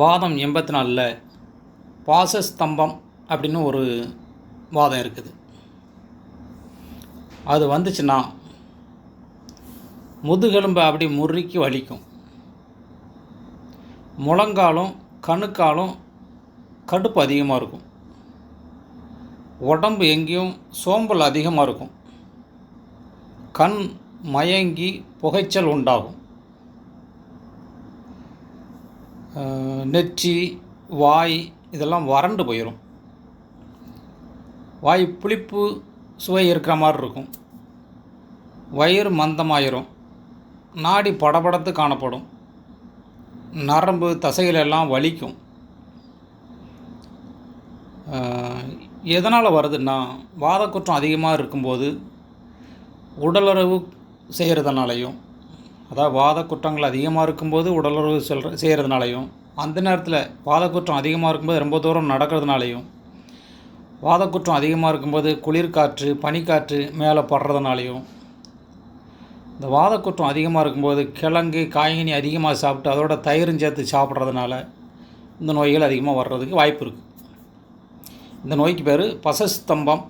வாதம் எண்பத்தி நாலில் பாசஸ்தம்பம் அப்படின்னு ஒரு வாதம் இருக்குது. அது வந்துச்சுன்னா முதுகெலும்பை அப்படி முறுக்கி வலிக்கும். முழங்காலும் கணுக்காலும் கடுப்பு அதிகமாக இருக்கும். உடம்பு எங்கேயும் சோம்பல் அதிகமாக இருக்கும். கண் மயங்கி புகைச்சல் உண்டாகும். நெற்றி வாய் இதெல்லாம் வறண்டு போயிடும் வாய் புளிப்பு சுவை இருக்கிற மாதிரி இருக்கும். வயிறு மந்தமாயிரும். நாடி படபடத்து காணப்படும். நரம்பு தசைகள் எல்லாம் வலிக்கும். எதனால் வருதுன்னா வாதக்குற்றம் அதிகமாக இருக்கும்போது உடலுறவு செய்கிறதுனாலையும் அதாவது வாத குற்றங்கள் அதிகமாக இருக்கும்போது உடலுறவு செல்ற செய்கிறதுனாலையும் அந்த நேரத்தில் வாத குற்றம் அதிகமாக இருக்கும்போது ரொம்ப தூரம் நடக்கிறதுனாலையும் வாதக்குற்றம் அதிகமாக இருக்கும்போது குளிர்காற்று பனிக்காற்று மேலே படுறதுனாலையும் இந்த வாதக்குற்றம் அதிகமாக இருக்கும்போது கிழங்கு காய்கனி அதிகமாக சாப்பிட்டு அதோட தயிரும் சேர்த்து சாப்பிட்றதுனால இந்த நோய்கள் அதிகமாக வர்றதுக்கு வாய்ப்பு இருக்குது இந்த நோய்க்கு பேர் பசஸ்தம்பம்